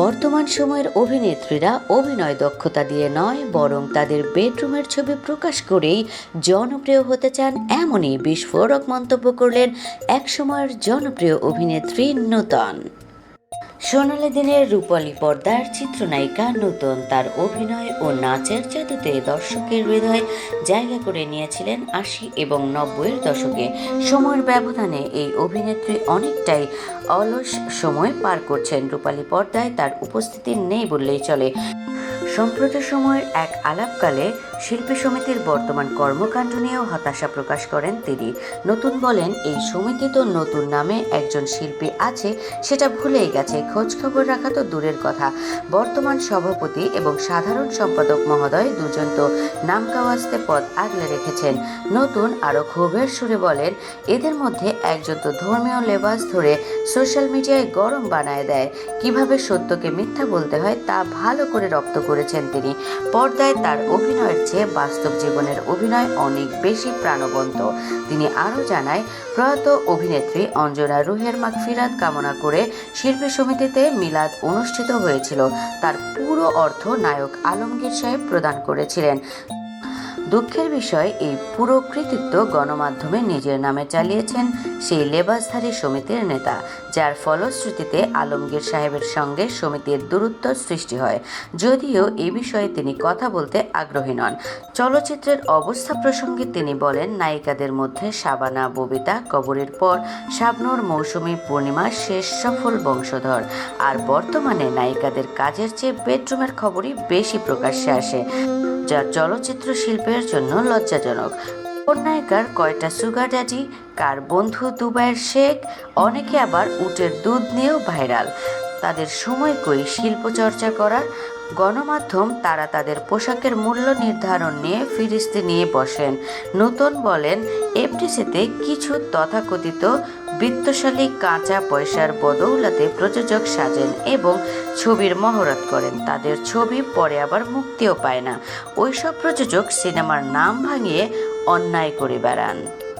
বর্তমান সময়ের অভিনেত্রীরা অভিনয় দক্ষতা দিয়ে নয়, বরং তাদের বেডরুমের ছবি প্রকাশ করেই জনপ্রিয় হতে চান এমনই বিস্ফোরক মন্তব্য করলেন একসময়ের জনপ্রিয় অভিনেত্রী নূতন। সোনালি দিনের রূপালী পর্দার চিত্রনায়িকা, নতুন তার অভিনয় ও নাচের জাদুতে দর্শকের হৃদয়ে জায়গা করে নিয়েছিলেন আশি এবং নব্বইয়ের দশকে। সময়ের ব্যবধানে এই অভিনেত্রী অনেকটাই অলস সময় পার করছেন। রূপালী পর্দায় তার উপস্থিতি নেই বললেই চলে। সম্প্রতি সময়ের এক আলাপকালে শিল্পী সমিতির বর্তমান কর্মকাণ্ড নিয়েও হতাশা প্রকাশ করেন তিনি। নতুন বলেন, এই সমিতি তো নতুন নামে একজন শিল্পী আছে, সেটা ভুলেই গেছে খোঁজ খবর রাখা তো দূরের কথা। বর্তমান সভাপতি এবং সাধারণ সম্পাদক মহোদয় দুজন তো নামকাওয়াস্তে পদ আগলে রেখেছেন। নতুন আরও ক্ষোভের সুরে বলেন, এদের মধ্যে একজন তো ধর্মীয় লেবাস ধরে সোশ্যাল মিডিয়ায় গরম বানায় দেয়। কীভাবে সত্যকে মিথ্যা বলতে হয় তা ভালো করে রপ্ত করেছেন তিনি। পর্দায় তার অভিনয়ের চেয়ে বাস্তব জীবনের অভিনয় অনেক বেশি প্রাণবন্ত। তিনি আরও জানায়, প্রয়াত অভিনেত্রী অঞ্জনা রুহের মাগফিরাত কামনা করে শিল্পী সমিতিতে মিলাদ অনুষ্ঠিত হয়েছিল। তার পুরো অর্থ নায়ক আলমগীর সাহেব প্রদান করেছিলেন। দুঃখের বিষয়, এই পুরো কৃতিত্ব গণমাধ্যমে নিজের নামে চালিয়েছেন সেই লেবাসধারী সমিতির নেতা, যার ফলশ্রুতিতে আলমগীর সাহেবের সঙ্গে সমিতির দূরত্ব সৃষ্টি হয়। যদিও এ বিষয়ে তিনি কথা বলতে আগ্রহী নন। চলচ্চিত্রের অবস্থা প্রসঙ্গে তিনি বলেন, নায়িকাদের মধ্যে শাবানা ববিতা, কবরের পর, শাবনূর, মৌসুমী, পূর্ণিমা, শেষ সফল বংশধর। আর বর্তমানে নায়িকাদের কাজের চেয়ে বেডরুমের খবরই বেশি প্রকাশ্যে আসে। যা চলচ্চিত্র শিল্পের জন্য লজ্জাজনক। উপন্যায়িকার কয়টা সুগার ড্যাডি কার বন্ধু দুবাইয়ের শেখ, অনেকে আবার উটের দুধ নিয়েও ভাইরাল তাদের সময় কই শিল্পচর্চা করার? গণমাধ্যম তারা তাদের পোশাকের মূল্য নির্ধারণ নিয়ে ফিরিস্তি নিয়ে বসেন। নতুন বলেন এফটিসিতে কিছু তথাকথিত বিত্তশালী কাঁচা পয়সার বদৌলতে প্রযোজক সাজেন এবং ছবির মহরত করেন। তাদের ছবি পরে আবার মুক্তিও পায় না। ওইসব প্রযোজক সিনেমার নাম ভাঙিয়ে অন্যায় করে বেড়ান।